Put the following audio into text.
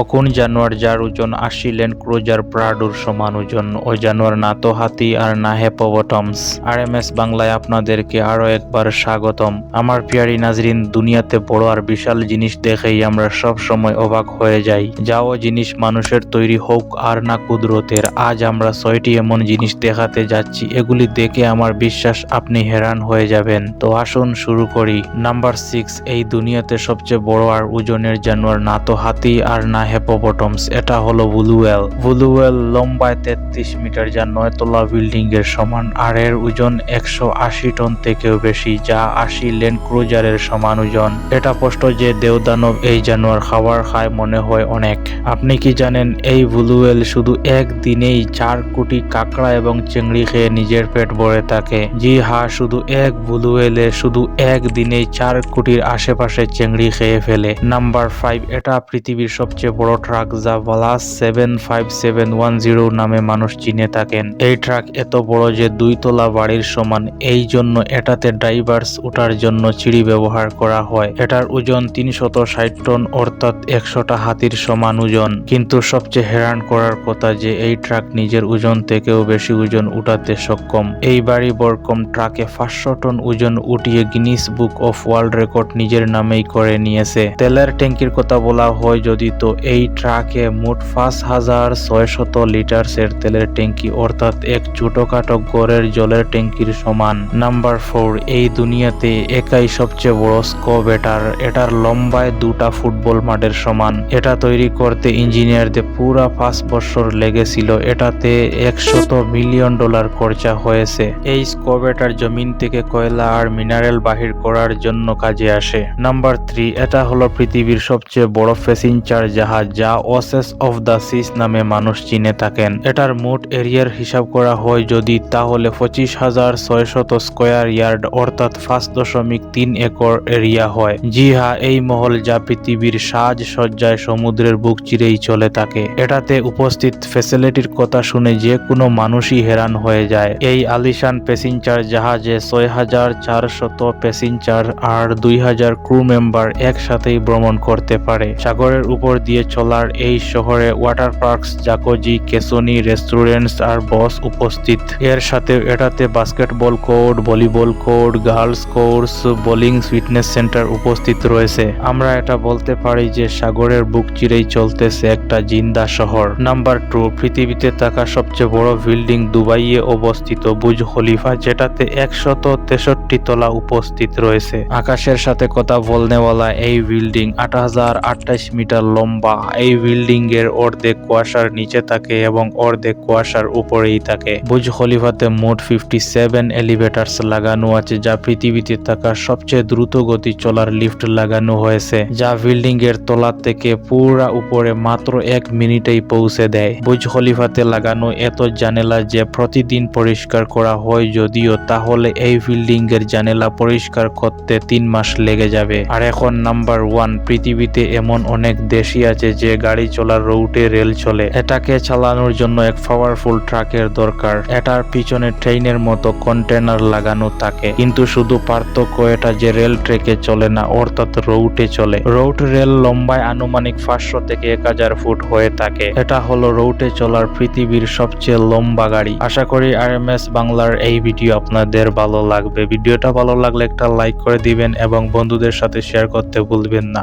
অকুন জানোয়ার যার ওজন আশি ল্যান্ড ক্রুজার প্রাডুর সমান ওজন। ওই জানোয়ার না তো হাতি আর না হেপোবটমস আর এম এস বাংলায় আপনাদেরকে আরও একবার স্বাগতম। আমার পিয়ারি নাজরিন, দুনিয়াতে বড় আর বিশাল জিনিস দেখেই আমরা সব সময় অবাক হয়ে যাই। যাও জিনিস মানুষের তৈরি হোক আর না কুদরতের। আজ আমরা ছয়টি এমন জিনিস দেখাতে যাচ্ছি, এগুলি দেখে আমার বিশ্বাস আপনি হেরান হয়ে যাবেন। তো আসুন শুরু করি। নাম্বার সিক্স, এই দুনিয়াতে সবচেয়ে বড় আর ওজনের জানোয়ার না তো হাতি আর না হেপোপটমস এটা হলো বুলুয়েল বুলুয়েল লম্বায় তেত্রিশ মিটার যা নয়তলা বিল্ডিং এর সমান, আর এর ওজন একশো আশি টন থেকেও বেশি, যা আশি ল্যান্ড ক্রুজারের সমান ওজন। এটা স্পষ্ট যে দেওদানব এই জানোয়ার খাবার খায় মনে হয় অনেক। আপনি কি জানেন, এই বুলুয়েল শুধু একদিনেই চার কোটি কাঁকড়া এবং চিংড়ি খেয়ে নিজের পেট ভরে থাকে? জি হা শুধু এক বুলুয়েলে শুধু একদিনেই চার কোটির আশেপাশে চিংড়ি খেয়ে ফেলে। নাম্বার ফাইভ, এটা পৃথিবীর সবচেয়ে বড় ট্রাক যা BelAZ seven five seven one zero নামে মানুষ চিনে থাকেন। এই ট্রাক এত বড় যে দুই তলা বাড়ির সমান, এই জন্য এটাতে ড্রাইভার্স ওঠার জন্য চিড়ি ব্যবহার করা হয়। এটার ওজন তিনশত ষাট টন, অর্থাৎ একশোটা হাতির সমান ওজন। কিন্তু সবচেয়ে হেরান করার কথা যে এই ট্রাক নিজের ওজন থেকেও বেশি ওজন উঠাতে সক্ষম। এই বাড়ি বরকম ট্রাকে পাঁচশো টন ওজন উঠিয়ে Guinness book of world record নিজের নামেই করে নিয়েছে। তেলের ট্যাঙ্কির কথা বলা হয় যদি তো এই ট্রাকে মোট পাঁচ হাজার ছয়শত লিটারসের তেলের ট্যাঙ্কি অর্থাৎ এক ছোটখাটো গড়ের জলের ট্যাঙ্কির সমান। নাম্বার ফোর, এই দুনিয়াতে একাই সবচেয়ে বড় স্কোপ এটার। এটার লম্বায় দুটা ফুটবল মাঠের সমান। এটা তৈরি করতে ইঞ্জিনিয়ারদের পুরা পাঁচ বছর লেগেছিল। এটাতে একশত মিলিয়ন ডলার খরচা হয়েছে। এই স্কোবেটার জমিন থেকে কয়লা আর মিনারেল বাহির করার জন্য কাজে আসে। নাম্বার থ্রি, এটা হলো পৃথিবীর সবচেয়ে বড় প্যাসেঞ্জার জাহাজ যা ওসেস অফ দ্য সিস নামে মানুষ চিনে থাকেন। এটার মোট এরিয়ার হিসাব করা হয় যদি তাহলে পঁচিশ হাজার ছয়শত স্কোয়ার ইয়ার্ড অর্থাৎ পাঁচ দশমিক তিন একর এরিয়া হয়। জি হ্যাঁ এই মহল যা পৃথিবীর সাজ সজ্জায় সমুদ্রের বুক চিরেই চলে থাকে। এটাতে উপস্থিত ফেসিলিটির কথা শুনে যে কোনো মানুষই হেরান হয়ে যায়। এই আলিশান প্যাসেঞ্জার জাহাজে ছয় হাজার চারশত প্যাসেঞ্জার আর দুই হাজার ক্রু মেম্বার একসাথেই ভ্রমণ করতে পারে। সাগরের উপর দিয়ে চলার এই শহরে water parks Jacuzzi, casino restaurants আর বস উপস্থিত। এর সাথে এটাতে basketball court volleyball court girls course bowling fitness centre উপস্থিত রয়েছে। আমরা এটা বলতে পারি যে সাগরের বুক চিরেই চলতেছে একটা জিন্দা শহর। নাম্বার টু পৃথিবীতে থাকা সবচেয়ে বড় বিল্ডিং দুবাইয়ে অবস্থিত বুজ খলিফা, যেটাতে একশত তেষট্টি তলা উপস্থিত রয়েছে। আকাশের সাথে কথা বলনেওয়ালা এই বিল্ডিং আট হাজার আটাইশ মিটার লম্বা। এই বিল্ডিং এর অর্ধেক কুয়াশার নিচে থাকে এবং অর্ধেক কুয়াশার উপরেই থাকে। বুজ খলিফাতে মোট ফিফটি সেভেন এলিভেটার্স লাগানো আছে, যা পৃথিবীতে থাকা সবচেয়ে দ্রুত গতি চলার লিফট লাগানো হয়েছে, যা বিল্ডিং এর তলা থেকে পুরা উপরে মাত্র এক মিনিটেই পৌঁছে দেয়। বুজ খলিফাতে লাগানো এত জানেলা যে প্রতিদিন পরিষ্কার করা হয় যদিও তাহলে এই বিল্ডিং এর জানেলা পরিষ্কার করতে তিন মাস লেগে যাবে। আর এখন নাম্বার ওয়ান পৃথিবীতে এমন অনেক দেশই আছে যে গাড়ি চলার রুটে রেল চলে। এটাকে চালানোর জন্য এক পাওয়ারফুল ট্রাকের দরকার। এটার পিছনে ট্রেনের মতো কন্টেনার লাগানো থাকে। কিন্তু শুধু পার্থক্য এটা যে রেল ট্রেকে চলে না, অর্থাৎ রৌটে চলে। রৌট রেল লম্বায় আনুমানিক পাঁচশো থেকে এক হাজার ফুট হয়ে থাকে। এটা হলো রৌটে চলার পৃথিবীর সবচেয়ে লম্বা গাড়ি। আশা করি আর এম এস বাংলার এই ভিডিও আপনাদের ভালো লাগবে। ভিডিওটা ভালো লাগলে একটা লাইক করে দিবেন এবং বন্ধুদের সাথে শেয়ার করতে ভুলবেন না।